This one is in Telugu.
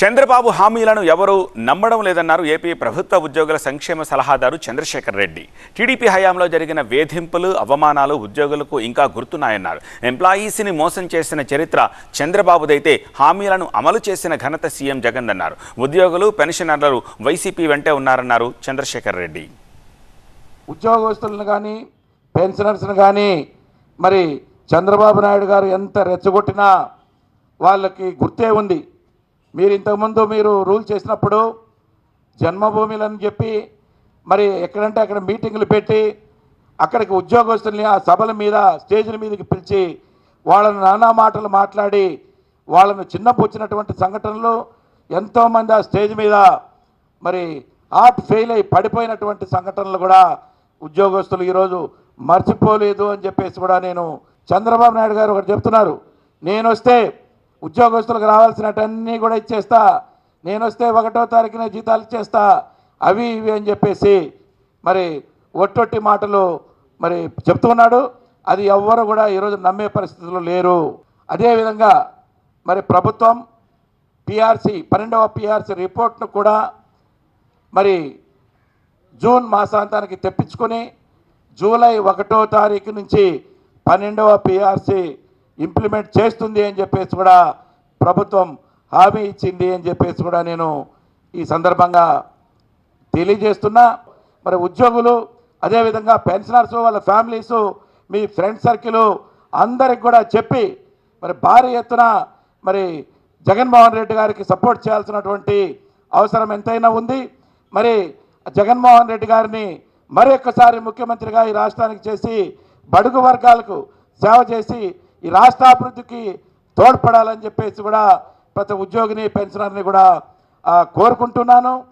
చంద్రబాబు హామీలను ఎవరూ నమ్మడం లేదన్నారు ఏపీ ప్రభుత్వ ఉద్యోగుల సంక్షేమ సలహాదారు చంద్రశేఖర్ రెడ్డి. టీడీపీ హయాంలో జరిగిన వేధింపులు అవమానాలు ఉద్యోగులకు ఇంకా గుర్తున్నాయన్నారు. ఎంప్లాయీస్ని మోసం చేసిన చరిత్ర చంద్రబాబుదైతే హామీలను అమలు చేసిన ఘనత సీఎం జగన్ అన్నారు. ఉద్యోగులు పెన్షనర్లు వైసీపీ వెంటే ఉన్నారన్నారు చంద్రశేఖర్ రెడ్డి. ఉద్యోగస్తులను కానీ పెన్షనర్స్ని కానీ మరి చంద్రబాబు నాయుడు గారు ఎంత రెచ్చగొట్టినా వాళ్ళకి గుర్తే ఉంది. మీరు ఇంతకుముందు మీరు రూల్ చేసినప్పుడు జన్మభూమిలని చెప్పి మరి ఎక్కడంటే అక్కడ మీటింగులు పెట్టి అక్కడికి ఉద్యోగస్తుల్ని ఆ సభల మీద స్టేజ్ల మీదకి పిలిచి వాళ్ళని నానా మాటలు మాట్లాడి వాళ్ళను చిన్నపుచ్చినటువంటి సంఘటనలు ఎంతోమంది ఆ స్టేజ్ మీద మరి హార్ట్ ఫెయిల్ అయి పడిపోయినటువంటి సంఘటనలు కూడా ఉద్యోగస్తులు ఈరోజు మర్చిపోలేదు అని చెప్పేసి కూడా నేను చంద్రబాబు నాయుడు గారు ఒకటి చెప్తున్నారు. నేను వస్తే ఉద్యోగస్తులకు రావాల్సినటన్నీ కూడా ఇచ్చేస్తా. నేను వస్తే ఒకటో తారీఖున జీతాలు ఇచ్చేస్తా. అవి ఇవి అని చెప్పేసి మరి ఒట్టొట్టి మాటలు మరి చెప్తున్నాడు. అది ఎవ్వరు కూడా ఈరోజు నమ్మే పరిస్థితుల్లో లేరు. అదేవిధంగా మరి ప్రభుత్వం పిఆర్సి పన్నెండవ పిఆర్సి రిపోర్ట్ను కూడా మరి జూన్ మాసాంతానికి తెప్పించుకొని జూలై ఒకటో తారీఖు నుంచి పన్నెండవ పిఆర్సి ఇంప్లిమెంట్ చేస్తుంది అని చెప్పేసి కూడా ప్రభుత్వం హామీ ఇచ్చింది అని చెప్పేసి కూడా నేను ఈ సందర్భంగా తెలియజేస్తున్నా. మరి ఉద్యోగులు అదేవిధంగా పెన్షనర్స్ వాళ్ళ ఫ్యామిలీస్ మీ ఫ్రెండ్ సర్కిల్ అందరికి కూడా చెప్పి మరి భారీ ఎత్తున మరి జగన్మోహన్ రెడ్డి గారికి సపోర్ట్ చేయాల్సినటువంటి అవసరం ఎంతైనా ఉంది. మరి జగన్మోహన్ రెడ్డి గారిని మరొకసారి ముఖ్యమంత్రిగా ఈ రాష్ట్రానికి చేసి బడుగు వర్గాలకు సేవ చేసి ఈ రాష్ట్ర అభివృద్ధికి తోడ్పడాలని చెప్పేసి కూడా ప్రతి ఉద్యోగిని పెన్షనర్ని కూడా కోరుకుంటున్నాను.